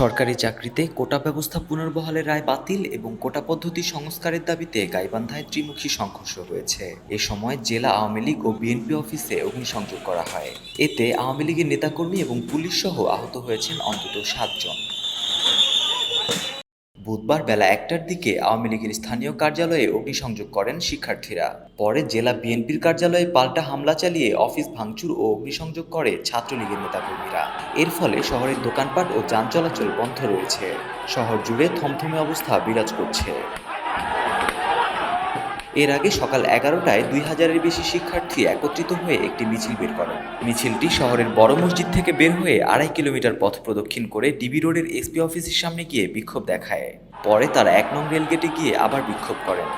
সরকারি চাকরিতে কোটা ব্যবস্থা পুনর্বহালের রায় বাতিল এবং কোটা পদ্ধতি সংস্কারের দাবিতে গাইবান্ধায় ত্রিমুখী সংঘর্ষ হয়েছে এ সময় জেলা আওয়ামী লীগ ও বিএনপি অফিসে অগ্নিসংযোগ করা হয়। এতে আওয়ামী লীগের নেতাকর্মী এবং পুলিশ সহ আহত হয়েছেন অন্তত সাতজন। বুধবার বেলা একটার দিকে আওয়ামী লীগের স্থানীয় কার্যালয়ে অগ্নিসংযোগ করেন শিক্ষার্থীরা। পরে জেলা বিএনপির কার্যালয়ে পাল্টা হামলা চালিয়ে অফিস ভাঙচুর ও অগ্নিসংযোগ করে ছাত্রলীগের নেতাকর্মীরা। এর ফলে শহরের দোকানপাট ও যান চলাচল বন্ধ রয়েছে। শহর জুড়ে থমথমে অবস্থা বিরাজ করছে। এর আগে সকাল এগারোটায় দুই হাজারের বেশি শিক্ষার্থী একত্রিত হয়ে একটি মিছিল বের করেন। মিছিলটি শহরের বড় মসজিদ থেকে বের হয়ে আড়াই কিলোমিটার পথ প্রদক্ষিণ করে ডিবি রোডের এসপি অফিসের সামনে গিয়ে বিক্ষোভ দেখায়। পরে তারা এক নং রেলগেটে গিয়ে আবার বিক্ষোভ করেন।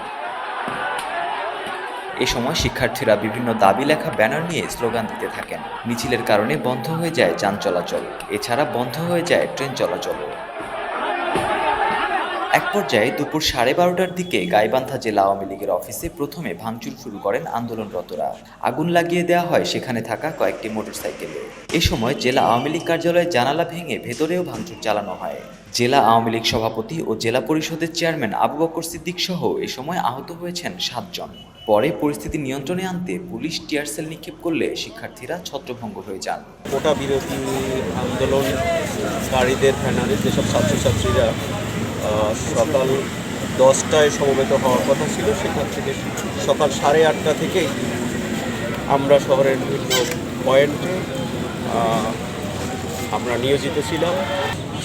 এ সময় শিক্ষার্থীরা বিভিন্ন দাবি লেখা ব্যানার নিয়ে স্লোগান দিতে থাকেন। মিছিলের কারণে বন্ধ হয়ে যায় যান চলাচল। এছাড়া বন্ধ হয়ে যায় ট্রেন চলাচল এক পর্যায়ে দুপুর সাড়ে বারোটার দিকে গাইবান্ধা জেলা আওয়ামী লীগের অফিসে প্রথমে ভাঙচুর শুরু করেন আন্দোলনরতরা। আগুন লাগিয়ে দেওয়া হয় সেখানে থাকা কয়েকটি মোটরসাইকেলে। এ সময় জেলা আওয়ামী লীগ কার্যালয়ে জানালা ভেঙে ভেতরেও ভাঙচুর চালানো হয়। জেলা আওয়ামী লীগ সভাপতি ও জেলা পরিষদের চেয়ারম্যান আবু বকর সিদ্দিক সহ এ সময় আহত হয়েছেন সাতজন। পরে পরিস্থিতি নিয়ন্ত্রণে আনতে পুলিশ টিয়ারসেল নিক্ষেপ করলে শিক্ষার্থীরা ছত্রভঙ্গ হয়ে যান। কোটা বিরোধী আন্দোলনকারীদের ব্যানারে যেসব ছাত্রছাত্রীরা সকাল দশটায় সমবেত হওয়ার কথা ছিল। সেখান থেকে সকাল সাড়ে আটটা থেকেই আমরা শহরের বিভিন্ন পয়েন্টে আমরা নিয়োজিত ছিলাম।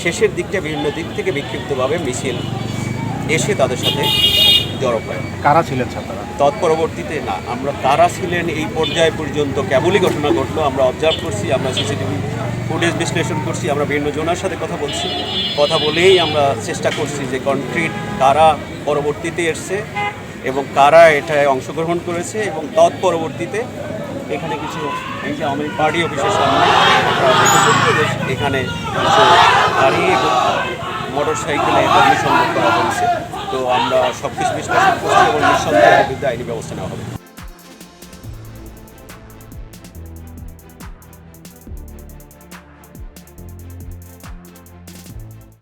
শেষের দিকটা বিভিন্ন দিক থেকে বিক্ষিপ্তভাবে মিছিল এসে তাদের সাথে জড়ো হয়। কারা ছিলেন ছাত্ররা? তৎপরবর্তীতে না আমরা কারা ছিলেন এই পর্যায় পর্যন্ত কেবলই ঘটনা ঘটলো আমরা অবজার্ভ করছি আমরা সিসিটিভি ফুটেজ বিশ্লেষণ করছি, আমরা বিভিন্ন জনের সাথে কথা বলছি। কথা বলেই আমরা চেষ্টা করছি যে কনক্রিট কারা পরবর্তীতে এসছে এবং কারা এটায় অংশগ্রহণ করেছে এবং তৎপরবর্তীতে এখানে কিছু, এই যে আমাদের পার্টি অফিসের সামনে এখানে এবং মোটর সাইকেলে অগ্নিসংযোগ করা হয়েছে। তো আমরা সব কিছু বিশ্লেষণ করছি এবং নিঃসন্দেহে এর বিরুদ্ধে আইনি ব্যবস্থা নেওয়া হবে।